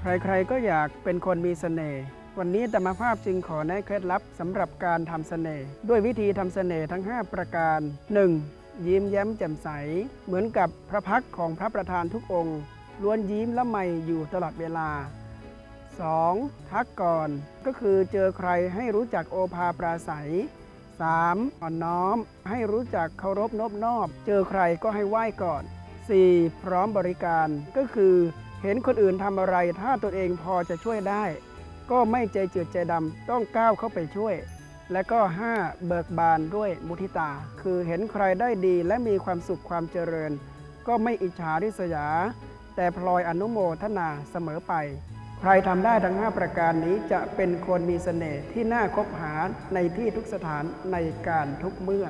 ใครๆก็อยากเป็นคนมีเสน่ห์วันนี้ธรรมภาพจึงขอแนะเคล็ดลับสำหรับการทำเสน่ห์ด้วยวิธีทำเสน่ห์ทั้ง 5 ประการ 1. ยิ้มแย้มแจ่มใส เหมือนกับพระพักของพระประธานทุกองค์ล้วนยิ้มและไม่อยู่ตลอดเวลา 2. ทักก่อนก็คือเจอใครให้รู้จักโอภาปราศัย 3. อ่อนน้อมให้รู้จักเคารพนอบนอบ เจอใครก็ให้ไหว้ก่อน 4. พร้อมบริการก็คือ เห็นคนอื่นทำอะไร ถ้าตัวเองพอจะช่วยได้ ก็ไม่ใจจืดใจดำต้องก้าวเข้าไปช่วย และก็ 5. เบิกบานด้วยมุทิตา คือเห็นใครได้ดีและมีความสุขความเจริญ ก็ไม่อิจฉาริษยา แต่พลอยอนุโมทนาเสมอไป ใครทำได้ทั้ง 5 ประการนี้จะเป็นคนมีเสน่ห์ที่น่าคบหาในที่ทุกสถานในการทุกเมื่อ